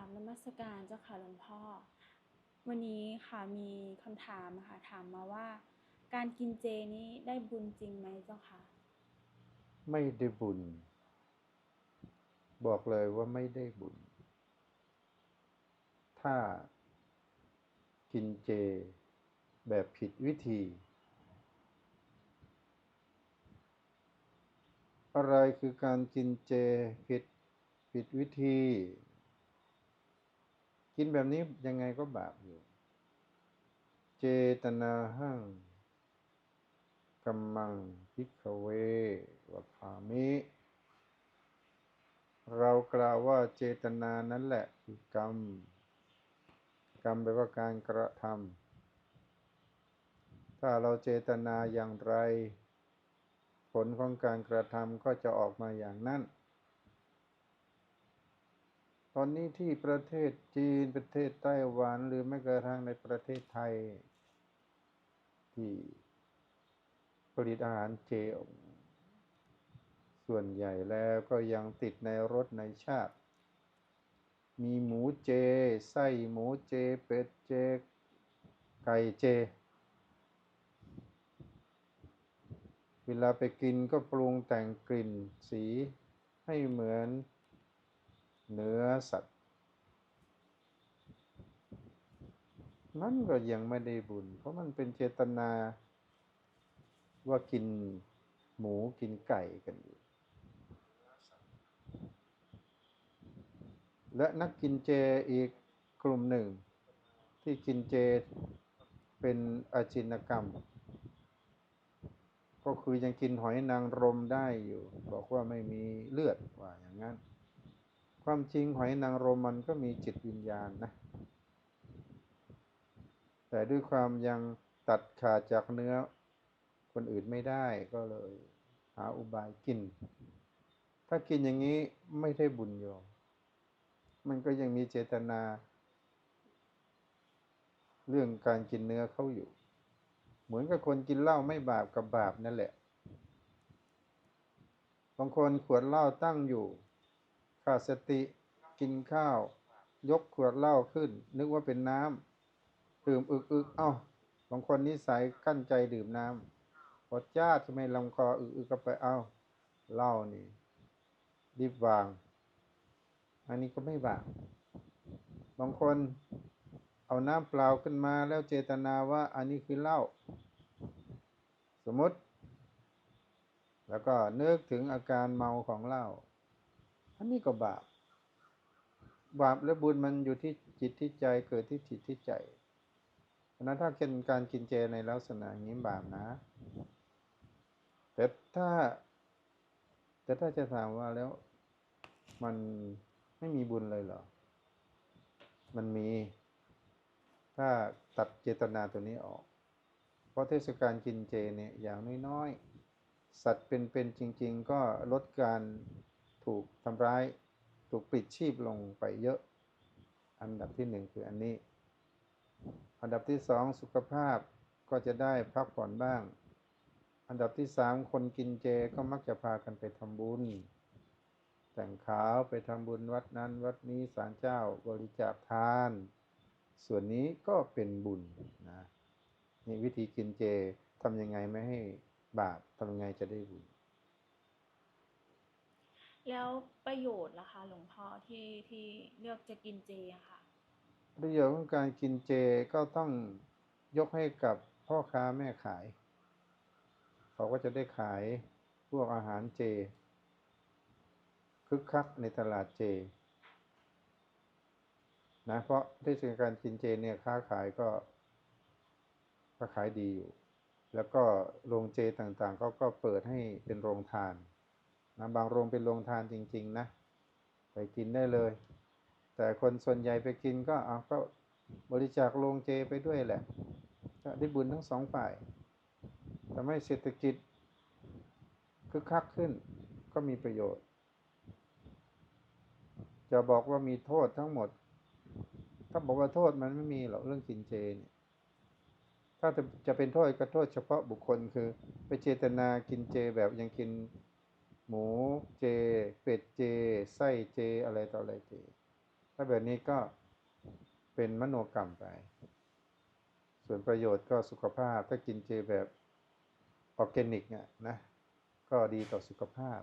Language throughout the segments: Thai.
ราบนมัสการเจ้าค่ะหลวงพ่อ วันนี้ค่ะมีคำถามค่ะถามมาว่า การกินเจนี้ได้บุญจริงไหมเจ้าค่ะ ไม่ได้บุญ บอกเลยว่าไม่ได้บุญ ถ้ากินเจแบบผิดวิธี อะไรคือการกินเจผิดผิดวิธี กินแบบนี้ยังไงก็บาปอยู่ เจตนาหั่งกัมมังพิกเววภามิ เรากล่าวว่าเจตนานั่นแหละคือกรรม กรรมแปลว่าการกระทำถ้าเราเจตนาอย่างไร ผลของการกระทำก็จะออกมาอย่างนั้น อนนี้ที่ประเทศจีนประเทศไต้หวันหรือแม้กระทั่งในประเทศไทย ที่ผลิตอาหารเจส่วนใหญ่แล้วก็ยังติดในรสในชาติ มีหมูเจ ไส้หมูเจ เป็ดเจ ไก่เจ เวลาไปกินก็ปรุงแต่งกลิ่นสีให้เหมือน เนื้อสัตว์นั่นก็ยังไม่ได้บุญ เพราะมันเป็นเจตนาว่ากินหมูกินไก่กันอยู่ และนักกินเจอีกกลุ่มหนึ่ง ที่กินเจเป็นอาจินกรรม ก็คือยังกินหอยนางรมได้อยู่ บอกว่าไม่มีเลือดว่าอย่างนั้น ความจริงหอยนางรมมันก็มีจิตวิญญาณนะ แต่ด้วยความยังตัดขาดจากเนื้อคนอื่นไม่ได้ก็เลยหาอุบายกิน ถ้ากินอย่างนี้ไม่ได้บุญโยม มันก็ยังมีเจตนา เรื่องการกินเนื้อเข้าอยู่ เหมือนกับคนกินเหล้าไม่บาปกับบาปนั่นแหละ บางคนขวดเหล้าตั้งอยู่ ขาดสติกินข้าว ยกขวดเหล้าขึ้น นึกว่าเป็นน้ำดื่มอึกอึกเอ้าบางคนนิสัยกั้นใจดื่มน้ำพอจ้าทำไมลำคออึกอึกก็ไปเอ้าเหล้านี่รีบวาง อันนี้ก็ไม่บาปบางคนเอาน้ำเปล่าขึ้นมาแล้วเจตนาว่าอันนี้คือเหล้าสมมติ แล้วก็นึกถึงอาการเมาของเหล้า อันนี้ก็บาป บาปและบุญมันอยู่ที่จิตที่ใจเกิดที่จิตที่ใจเพราะนั้นถ้าเป็นการกินเจในลักษณะงนี้บาปนะ แต่ถ้า แต่ถ้าจะถามว่าแล้วมันไม่มีบุญเลยเหรอ มันมี ถ้าตัดเจตนาตัวนี้ออก เพราะเทศกาลกินเจเนี่ยอย่างน้อยๆ สัตว์เป็นๆจริง ๆ ก็ลดการ ถูกทำร้าย ถูกปลิดชีพลงไปเยอะ อันดับที่หนึ่งคืออันนี้ อันดับที่สองสุขภาพก็จะได้พักผ่อนบ้าง อันดับที่สามคนกินเจก็มักจะพากันไปทำบุญ แต่งขาวไปทำบุญวัดนั้นวัดนี้ศาลเจ้าบริจาคทาน ส่วนนี้ก็เป็นบุญนะนี่วิธีกินเจทำยังไงไม่ให้บาปทำยังไงจะได้บุญ แล้วประโยชน์ล่ะคะหลวงพ่อที่ที่เลือกจะกินเจอะค่ะ ประโยชน์ของการกินเจก็ต้องยกให้กับพ่อค้าแม่ขาย เขาก็จะได้ขายพวกอาหารเจ คึกคักในตลาดเจนะเพราะเทศกาลกินเจเนี่ยค้าขายก็ก็ขายดีอยู่ แล้วก็โรงเจต่างๆเขาก็เปิดให้เป็นโรงทาน นะบางโรงเป็นโรงทานจริง ๆ นะ ไปกินได้เลย แต่คนส่วนใหญ่ไปกินก็เอาก็บริจาคโรงเจไปด้วยแหละ ก็ได้บุญทั้งสองฝ่ายทำให้เศรษฐกิจคึกคักขึ้นก็มีประโยชน์ จะบอกว่ามีโทษทั้งหมด ถ้าบอกว่าโทษมันไม่มีหรอกเรื่องกินเจเนี่ยถ้าจะจะเป็นโทษก็โทษเฉพาะบุคคลคือ ไปเจตนากินเจแบบยังกิน หมูเจ เป็ดเจ ไส้เจ อะไรต่ออะไรเจ ถ้าแบบนี้ก็เป็นมโนกรรมไป ส่วนประโยชน์ก็สุขภาพ ถ้ากินเจแบบออร์แกนิกเนี่ยนะ ก็ดีต่อสุขภาพ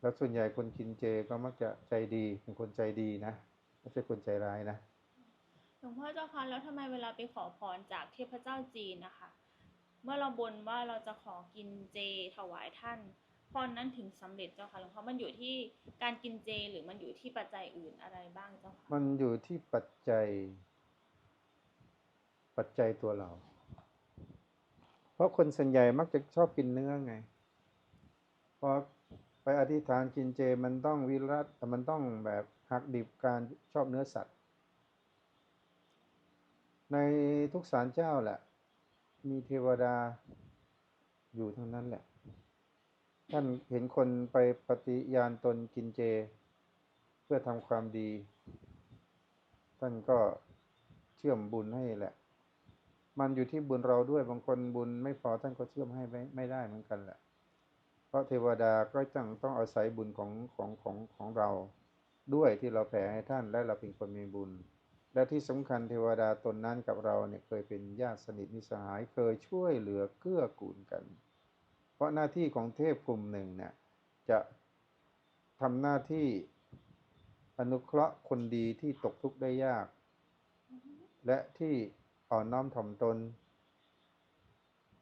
แล้วส่วนใหญ่คนกินเจก็มักจะใจดีเป็นคนใจดีนะ ไม่ใช่คนใจร้ายนะ หลวงพ่อเจ้าคะแล้วทำไมเวลาไปขอพรจากเทพเจ้าจีนนะคะ เมื่อเราบนว่าเราจะขอกินเจถวายท่าน พรนั้นถึงสำเร็จเจ้าค่ะหลวงพ่อมันอยู่ที่การกินเจหรือมันอยู่ที่ปัจจัยอื่นอะไรบ้างเจ้าค่ะมันอยู่ที่ปัจจัย ปัจจัยตัวเรา เพราะคนส่วนใหญ่มักจะชอบกินเนื้อไงพอไปอธิษฐานกินเจมันต้องวิรัตมันต้องแบบหักดิบการชอบเนื้อสัตว์ ในทุกศาลเจ้าแหละ มีเทวดาอยู่ทั้งนั้นแหละ ท่านเห็นคนไปปฏิญาณตนกินเจ เพื่อทำความดี ท่านก็เชื่อมบุญให้แหละ มันอยู่ที่บุญเราด้วยบางคนบุญไม่พอท่านก็เชื่อมให้ไม่ไม่ได้เหมือนกันแหละ เพราะเทวดาก็ต้องต้องอาศัยบุญของของของของเราด้วยที่เราแผ่ให้ท่านและเราเป็นคนมีบุญ และที่สำคัญเทวดาตนนั้นกับเราเนี่ยเคยเป็นญาติสนิทมิสหายเคยช่วยเหลือเกื้อกูลกัน ราะหน้าที่ของเทพกลุ่มหนึ่งเนี่ยจะทำหน้าที่อนุเคราะห์คนดีที่ตกทุกข์ได้ยาก และที่อ่อนน้อมถ่อมตน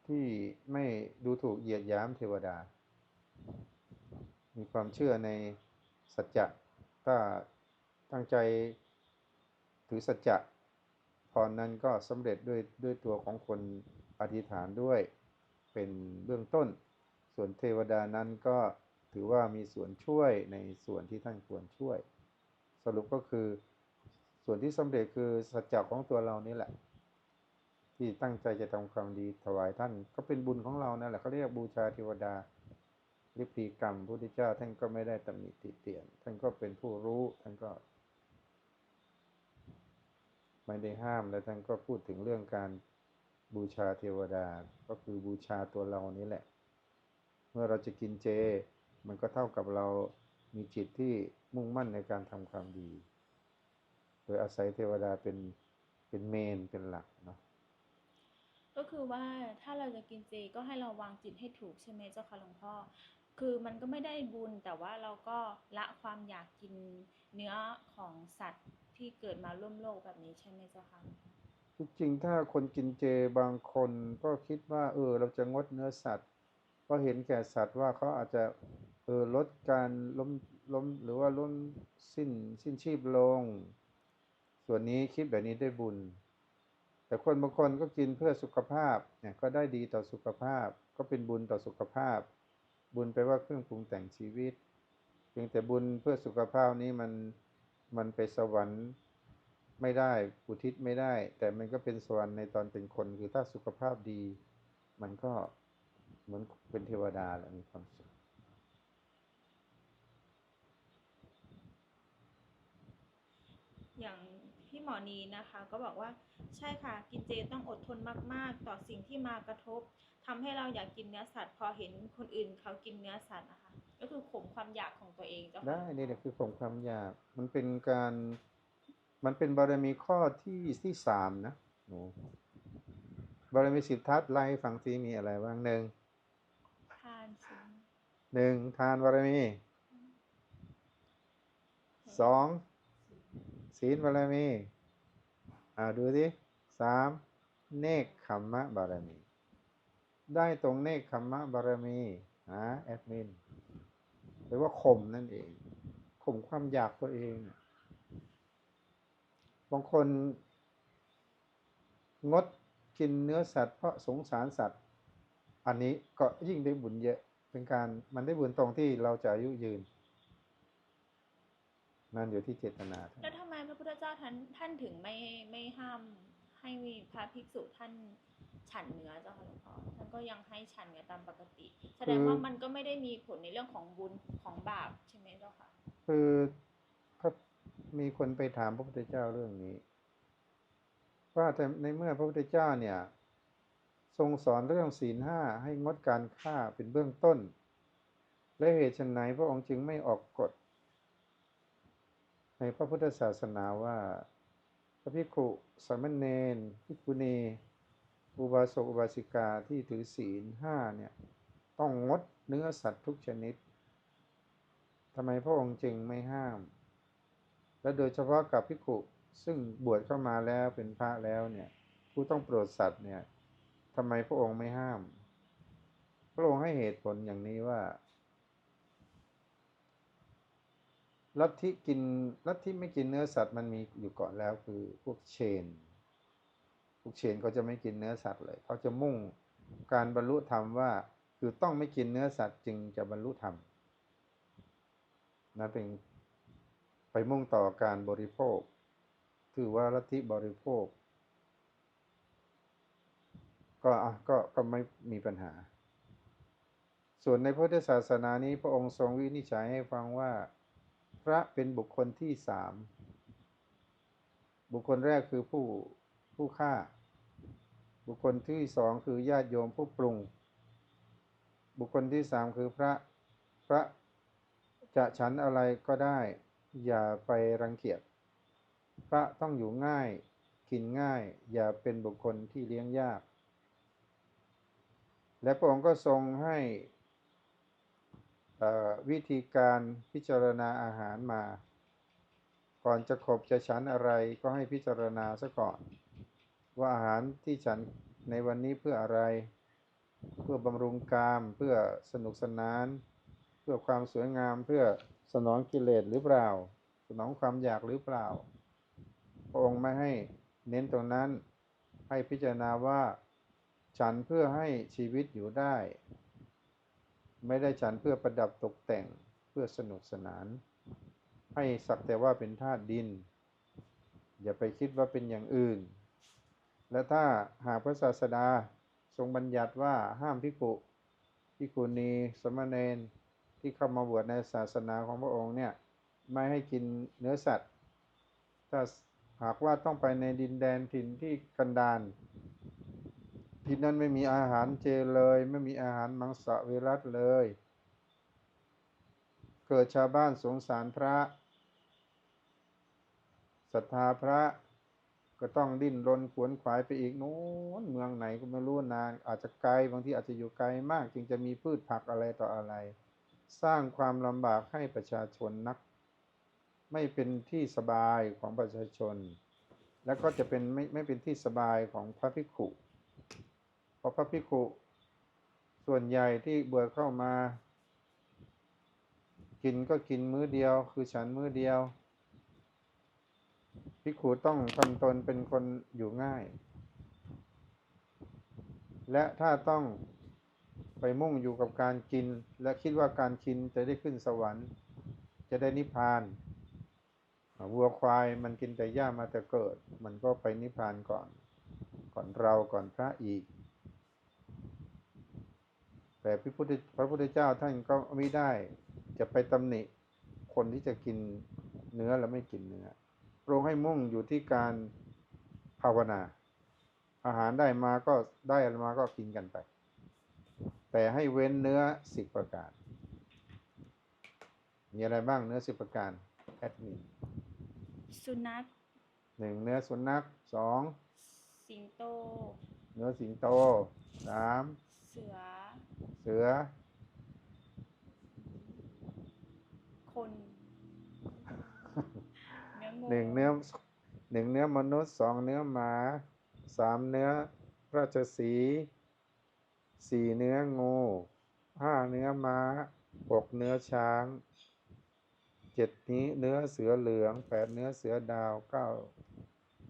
ที่ไม่ดูถูกเหยียดหยามเทวดา มีความเชื่อในสัจจะถ้าตั้งใจถือสัจจะพรนั้นก็สำเร็จด้วยด้วยตัวของคนอธิษฐานด้วยเป็นเบื้องต้น ส่วนเทวดานั้นก็ถือว่ามีส่วนช่วยในส่วนที่ท่านควรช่วย สรุปก็คือส่วนที่สำเร็จคือสัจจะของตัวเรานี่แหละ ที่ตั้งใจจะทำความดีถวายท่านก็เป็นบุญของเรานั่นแหละเขาเรียกบูชาเทวดาฤทธิกรรมพระพุทธเจ้าท่านก็ไม่ได้ตำหนิติเตียน ท่านก็เป็นผู้รู้ท่านก็ไม่ได้ห้ามและท่านก็พูดถึงเรื่องการบูชาเทวดา ก็คือบูชาตัวเรานี่แหละ เมื่อเราจะกินเจ มันก็เท่ากับเรามีจิตที่มุ่งมั่นในการทำความดี โดยอาศัยเทวดาเป็นเป็นเมนเป็นหลักเนาะก็คือว่าถ้าเราจะกินเจก็ให้เราวางจิตให้ถูกใช่ไหมเจ้าค่ะหลวงพ่อ คือมันก็ไม่ได้บุญแต่ว่าเราก็ละความอยากกินเนื้อของสัตว์ที่เกิดมาร่วมโลกแบบนี้ใช่ไหมเจ้าค่ะที่จริงถ้าคนกินเจบางคนก็คิดว่า เออ เราจะงดเนื้อสัตว์ ก็เห็นแก่สัตว์ว่าเขาอาจจะเออลดการล้มล้มหรือว่าล้มสิ้นสิ้นชีพลง ส่วนนี้คิดแบบนี้ได้บุญ แต่คนบางคนก็กินเพื่อสุขภาพเนี่ยก็ได้ดีต่อสุขภาพ ก็เป็นบุญต่อสุขภาพ บุญแปว่าเครื่องปรุงแต่งชีวิตเพียงแต่บุญเพื่อสุขภาพนี้มันมันไปสวรรค์ไม่ได้อุทิศไม่ได้ แต่มันก็เป็นสวรรค์ในตอนเป็นคน คือถ้าสุขภาพดี มันก็ เหมือนเป็นเทวดาแหละมีความสุขอย่างพี่หมอนีนะคะ ก็บอกว่าใช่ค่ะกินเจต้องอดทนมาก ๆ ต่อสิ่งที่มากระทบทำให้เราอยากกินเนื้อสัตว์ พอเห็นคนอื่นเขากินเนื้อสัตว์นะคะ ก็คือข่มความอยากของตัวเองเจ้าค่ะได้นี่แหละคือข่มความอยาก มันเป็นการมันเป็นบารมีข้อที่ที่สามนะหนูบารมีสิบทัศน์ไล่ฟังซีมีอะไรบ้างหนึ่งทานสิน หนึ่งทานบารมีสองศีลบารมีอ่าดูสิสามเนคขมมะบารมี ได้ตรงเนคขมมะบารมีหาแอดมินหรือว่าข่มนั่นเองข่มความอยากตัวเองบางคน งดกินเนื้อสัตว์เพราะสงสารสัตว์ อันนี้ก็ยิ่งได้บุญเยอะ เป็นการมันได้บุญตรงที่เราจะอายุยืนนั่นอยู่ที่เจตนาท่านแล้วทำไมพระพุทธเจ้าท่านท่านถึงไม่ไม่ห้ามให้มีพระภิกษุท่านฉันเนื้อเจ้าค่ะหลวงพ่อท่านก็ยังให้ฉันเนื้อตามปกติ แสดงว่ามันก็ไม่ได้มีผลในเรื่องของบุญของบาปใช่ไหมเจ้าค่ะ คือพระมีคนไปถามพระพุทธเจ้าเรื่องนี้ ว่าแต่ในเมื่อพระพุทธเจ้าเนี่ย ทรงสอนเรื่องศีลห้าให้งดการฆ่าเป็นเบื้องต้น และเหตุไฉนพระองค์จึงไม่ออกกฎ ในพระพุทธศาสนาว่า พระภิกขุสามเณรภิกขุณีอุบาสกอุบาสิกาที่ถือศีลห้าเนี่ยต้องงดเนื้อสัตว์ทุกชนิดทำไมพระองค์จึงไม่ห้าม และโดยเฉพาะกับภิกขุซึ่งบวชเข้ามาแล้วเป็นพระแล้วเนี่ยผู้ต้องโปรดสัตว์เนี่ย ทำไมพระองค์ไม่ห้าม พระองค์ให้เหตุผลอย่างนี้ว่าลัทธิกินลัทธิไม่กินเนื้อสัตว์มันมีอยู่ก่อนแล้วคือพวกเชน พวกเชนเขาจะไม่กินเนื้อสัตว์เลย เขาจะมุ่งการบรรลุธรรมว่า คือต้องไม่กินเนื้อสัตว์จึงจะบรรลุธรรมนะเป็นไปมุ่งต่อการบริโภค ถือว่าลัทธิบริโภค ก็อะก็ก็ไม่มีปัญหา ส่วนในพุทธศาสนานี้พระองค์ทรงวินิจฉัยให้ฟังว่า พระเป็นบุคคลที่สามบุคคลแรกคือผู้ผู้ฆ่า บุคคลที่สองคือญาติโยมผู้ปรุง บุคคลที่สามคือพระพระจะฉันอะไรก็ได้ อย่าไปรังเกียจพระต้องอยู่ง่าย กินง่าย อย่าเป็นบุคคลที่เลี้ยงยาก และพระองค์ก็ทรงให้วิธีการพิจารณาอาหารมา ก่อนจะขบจะฉันอะไรก็ให้พิจารณาซะก่อน ว่าอาหารที่ฉันในวันนี้เพื่ออะไร เพื่อบำรุงกามเพื่อสนุกสนาน เพื่อความสวยงามเพื่อสนองกิเลสหรือเปล่า สนองความอยากหรือเปล่า พระองค์ไม่ให้เน้นตรงนั้นให้พิจารณาว่า ฉันเพื่อให้ชีวิตอยู่ได้ ไม่ได้ฉันเพื่อประดับตกแต่งเพื่อสนุกสนาน ให้สักแต่ว่าเป็นธาตุดิน อย่าไปคิดว่าเป็นอย่างอื่น และถ้าหากพระศาสดาทรงบัญญัติว่าห้ามพิกุพิกุณีสมณเณรที่เข้ามาบวชในศาสนาของพระองค์เนี่ยไม่ให้กินเนื้อสัตว์ ถ้าหากว่าต้องไปในดินแดนถิ่นที่กันดาร ที่นั่นไม่มีอาหารเจเลย ไม่มีอาหารมังสวิรัตเลย เกิดชาวบ้านสงสารพระศรัทธาพระก็ต้องดิ้นรนขวนขวายไปอีกโน้นเมืองไหนก็ไม่รู้นาน อาจจะไกลบางทีอาจจะอยู่ไกลมาก จึงจะมีพืชผักอะไรต่ออะไร สร้างความลำบากให้ประชาชนนัก ไม่เป็นที่สบายของประชาชน แล้วก็จะเป็นไม่ไม่เป็นที่สบายของพระภิกขุ พระพระภิกขุส่วนใหญ่ที่บวชเข้ามา กินก็กินมื้อเดียว คือฉันมื้อเดียวภิกขุต้องทำตนเป็นคนอยู่ง่าย และถ้าต้องไปมุ่งอยู่กับการกิน และคิดว่าการกินจะได้ขึ้นสวรรค์ จะได้นิพพานวัวควายมันกินแต่หญ้ามาแต่เกิด มันก็ไปนิพพานก่อน ก่อนเราก่อนพระอีก แต่พระพุทธพระพุทธเจ้าท่านก็ไม่ได้จะไปตำหนิคนที่จะกินเนื้อแล้วไม่กินเนื้อพระองค์ให้มุ่งอยู่ที่การภาวนา อาหารได้มาก็ได้อะไรมาก็กินกันไป แต่ให้เว้นเนื้อสิบประการ มีอะไรบ้างเนื้อสิบประการแอดมินสุนัขหนึ่งเนื้อสุนัขสองสิงโต เนื้อสิงโตสามเสือเสือ คนเนื้องูหนึ่งเนื้อหนึ่งเนื้อมนุษย์สองเนื้อหมาสามเนื้อราชสีห์สี่เนื้องูห้าเนื้อม้าหกเนื้อช้างเจ็ดนี้เนื้อเสือเหลืองแปดเนื้อเสือดาวเก้า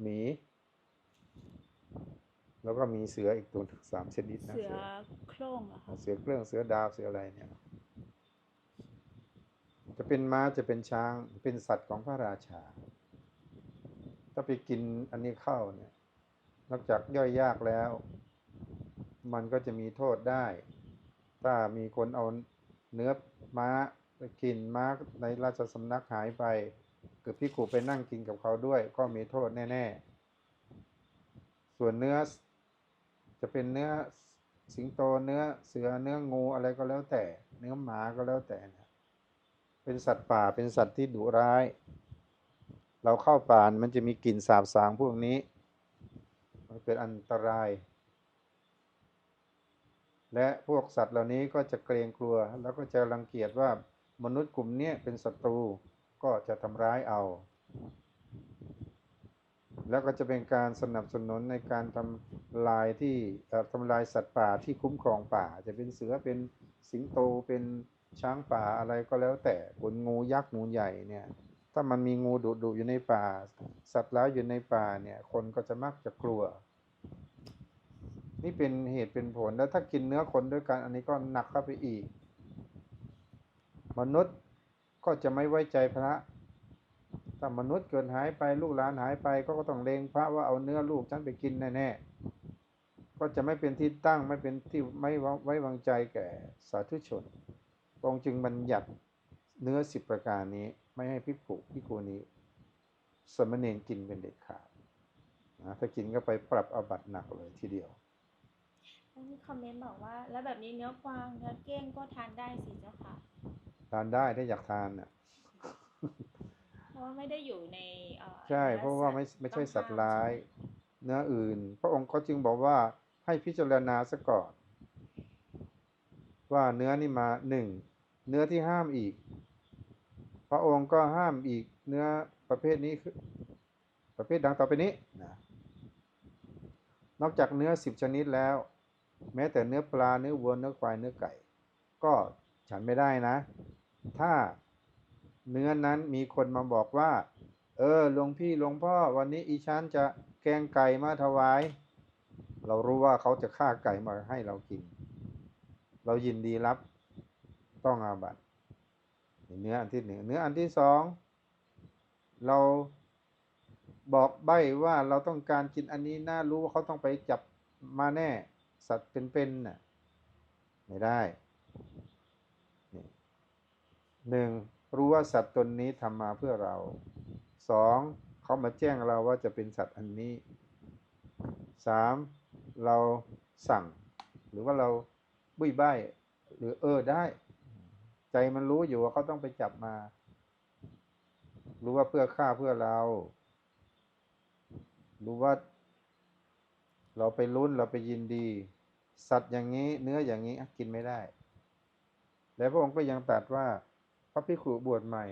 หมี แล้วก็มีเสืออีกตัวสามชนิดนะเสือโคร่งเหรอะค่ะเสือเครื่องเสือดาวเสืออะไรเนี่ย จะเป็นม้าจะเป็นช้างเป็นสัตว์ของพระราชา ถ้าไปกินอันนี้เข้าเนี่ย นอกจากย่อยยากแล้ว มันก็จะมีโทษได้ ถ้ามีคนเอาเนื้อม้าไปกินม้าในราชสำนักหายไปเกิดพี่ขู่ไปนั่งกินกับเขาด้วย ก็มีโทษแน่ ๆ ส่วนเนื้อ จะเป็นเนื้อสิงโตเนื้อเสือเนื้องูอะไรก็แล้วแต่ เนื้อหมาก็แล้วแต่นะเป็นสัตว์ป่าเป็นสัตว์ที่ดุร้าย เราเข้าป่านมันจะมีกลิ่นสาบสางพวกนี้ มันเป็นอันตราย และพวกสัตว์เหล่านี้ก็จะเกรงกลัว แล้วก็จะรังเกียจว่ามนุษย์กลุ่มนี้เป็นศัตรูก็จะทำร้ายเอา แล้วก็จะเป็นการสนับสนุนในการทำลายที่เอ่อทำลายสัตว์ป่าที่คุ้มครองป่า จะเป็นเสือเป็นสิงโตเป็นช้างป่าอะไรก็แล้วแต่บนงูยักษ์งูใหญ่เนี่ยถ้ามันมีงูดุดุอยู่ในป่า สัตว์ร้ายอยู่ในป่าเนี่ยคนก็จะมักจะกลัว นี่เป็นเหตุเป็นผลแล้วถ้ากินเนื้อคนด้วยกัน อันนี้ก็หนักเข้าไปอีก มนุษย์ก็จะไม่ไว้ใจพระ ถ้ามนุษย์เกิดหายไปลูกหลานหายไปก็ก็ต้องเลงพระว่าเอาเนื้อลูกฉันไปกินแน่ๆก็จะไม่เป็นที่ตั้งไม่เป็นที่ไม่ไว้วางใจแก่สาธุชนพระองค์จึงบัญญัติเนื้อสิบประการนี้ไม่ให้พิกุพิกูนี้ สมณเณรกินเป็นเด็ดขาดนะถ้ากินก็ไปปรับอาบัติหนักเลยทีเดียวแล้วมีคอมเมนต์บอกว่า แล้วแบบนี้เนื้อกวางเนื้อเก้งก็ทานได้สิเจ้าค่ะ ทานได้ถ้าอยากทานน่ะเพ ราะว่าไม่ได้อยู่ในเอ่อใช่นื้อเพราะว่าไม่สัตไม่ใช่ต้องสัตว์ห้มร้ายใช่ไหมเนื้ออื่น พระองค์เขาจึงบอกว่าให้พิจารณาซะก่อน ว่าเนื้อนี่มาหนึ่งเนื้อที่ห้ามอีก พระองค์ก็ห้ามอีกเนื้อประเภทนี้คือประเภทดังต่อไปนี้นะนอกจากเนื้อสิบชนิดแล้ว แม้แต่เนื้อปลาเนื้อวัวเนื้อควายเนื้อไก่ ก็ฉันไม่ได้นะ ถ้า เนื้อนั้นมีคนมาบอกว่า เออหลวงพี่หลวงพ่อวันนี้อีฉันจะแกงไก่มาถวาย เรารู้ว่าเขาจะฆ่าไก่มาให้เรากิน เรายินดีรับต้องอาบัตเนื้ออันที่หนึ่งเนื้ออันที่สองเราบอกใบ้ว่าเราต้องการกินอันนี้น่ารู้ว่าเขาต้องไปจับมาแน่ สัตว์เป็นๆน่ะไม่ได้หนึ่ง รู้ว่าสัตว์ตนนี้ทำมาเพื่อเราสองเขามาแจ้งเราว่าจะเป็นสัตว์อันนี้สามเราสั่ง หรือว่าเราบุยใบหรือเออได้ ใจมันรู้อยู่ว่าเขาต้องไปจับมา รู้ว่าเพื่อฆ่าเพื่อเรา รู้ว่า เราไปลุ้นเราไปยินดี สัตว์อย่างนี้ เนื้ออย่างนี้กินไม่ได้ แล้วพระองค์ก็ยังตรัสว่า ระภิกขุบวชใหม่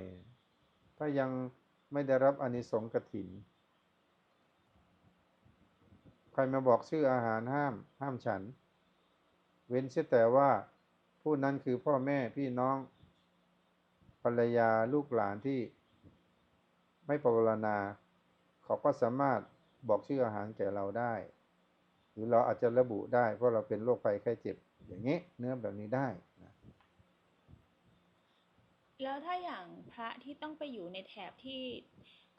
ถ้ายังไม่ได้รับอนิสงส์กฐิน ใครมาบอกชื่ออาหารห้าม ห้ามฉัน เว้นเสียแต่ว่าผู้นั้นคือพ่อแม่พี่น้อง ภรรยาลูกหลานที่ไม่ปรารณา เขาก็สามารถบอกชื่ออาหารแก่เราได้ หรือเราอาจจะระบุได้ เพราะเราเป็นโรคภัยไข้เจ็บ อย่างนี้เนื้อแบบนี้ได้ แล้วถ้าอย่างพระที่ต้องไปอยู่ในแถบที่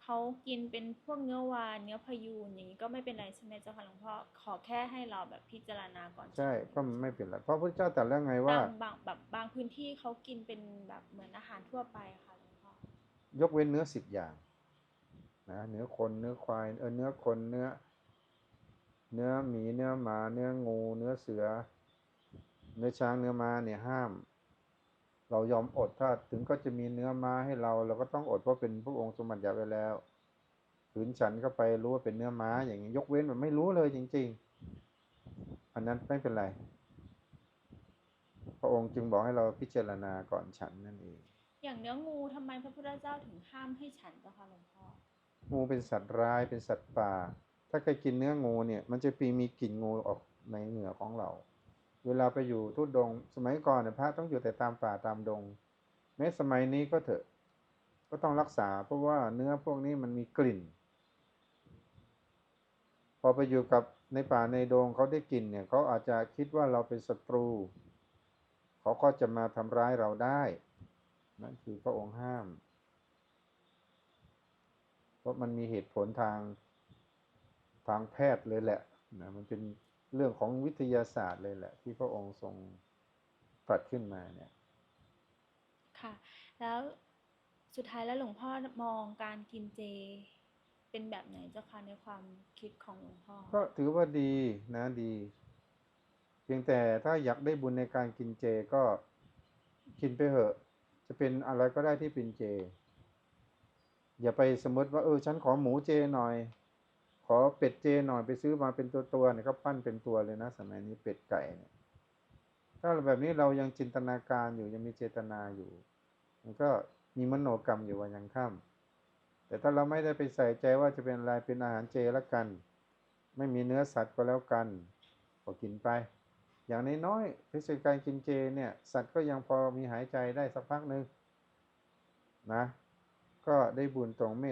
เขากินเป็นพวกเนื้อวานเนื้อพยูนอย่างนี้ก็ไม่เป็นไรใช่ไหมเจ้าค่ะหลวงพ่อขอแค่ให้เราแบบพิจารณาก่อนใช่ไหมก็ไม่เป็นไรเพราะพระเจ้าตรัสแล้วไงว่าบางบางแบบบางพื้นที่เขากินเป็นแบบเหมือนอาหารทั่วไปอะค่ะหลวงพ่อยกเว้นเนื้อสิบอย่างนะเนื้อคนเนื้อควายเออเนื้อคนเนื้อ เนื้อหมีเนื้อหมา เนื้องู เนื้อเสือ เนื้อช้างเนื้อม้าเนี่ยห้าม เรายอมอดถ้าถึงก็จะมีเนื้อม้าให้เรา เราก็ต้องอดเพราะเป็นพระองค์สมบัติยาไว้แล้วขืนฉันเข้าไปรู้ว่าเป็นเนื้อม้า อย่างนี้ยกเว้นแบบไม่รู้เลยจริง ๆ อันนั้นไม่เป็นไร พระองค์จึงบอกให้เราพิจารณาก่อนฉันนั่นเอง อย่างเนื้องูทำไมพระพุทธเจ้าถึงห้ามให้ฉันเจ้าค่ะหลวงพ่องูเป็นสัตว์ร้ายเป็นสัตว์ป่า ถ้าใครกินเนื้องูเนี่ย มันจะปีมีกลิ่นงูออกในเหงื่อของเรา เวลาไปอยู่ทุดงสมัยก่อนเนี่ยพระต้องอยู่แต่ตามป่าตามดง แม้สมัยนี้ก็เถอะ ก็ต้องรักษา เพราะว่าเนื้อพวกนี้มันมีกลิ่น พอไปอยู่กับในป่าในดงเขาได้กลิ่นเนี่ยเขาอาจจะคิดว่าเราเป็นศัตรู เขาก็จะมาทำร้ายเราได้นั่นคือพระองค์ห้าม เพราะมันมีเหตุผลทางทางแพทย์เลยแหละนะมันเป็น เรื่องของวิทยาศาสตร์เลยแหละ ที่พระองค์ทรงตรัสขึ้นมาเนี่ย ค่ะ แล้วสุดท้ายแล้วหลวงพ่อมองการกินเจ เป็นแบบไหนเจ้าค่ะในความคิดของหลวงพ่อ ก็ถือว่าดีนะดี เพียงแต่ถ้าอยากได้บุญในการกินเจก็กินไปเถอะ จะเป็นอะไรก็ได้ที่เป็นเจ อย่าไปสมมติว่าเออฉันขอหมูเจหน่อย ขอเป็ดเจหน่อยไปซื้อมาเป็นตัวตัวๆเนี่ยเขาปั้นเป็นตัวเลยนะ สมัยนี้เป็ดไก่เนี่ยถ้าแบบนี้เรายังจินตนาการอยู่ยังมีเจตนาอยู่ มันก็มีมโนกรรมอยู่วันยังค่ำแต่ถ้าเราไม่ได้ไปใส่ใจว่าจะเป็นอะไรเป็นอาหารเจละกัน ไม่มีเนื้อสัตว์ก็แล้วกันก็กินไป อย่างน้อยๆพิเศษการกินเจเนี่ยสัตว์ก็ยังพอมีหายใจได้สักพักหนึ่งนะ ก็ได้บุญตรงเมต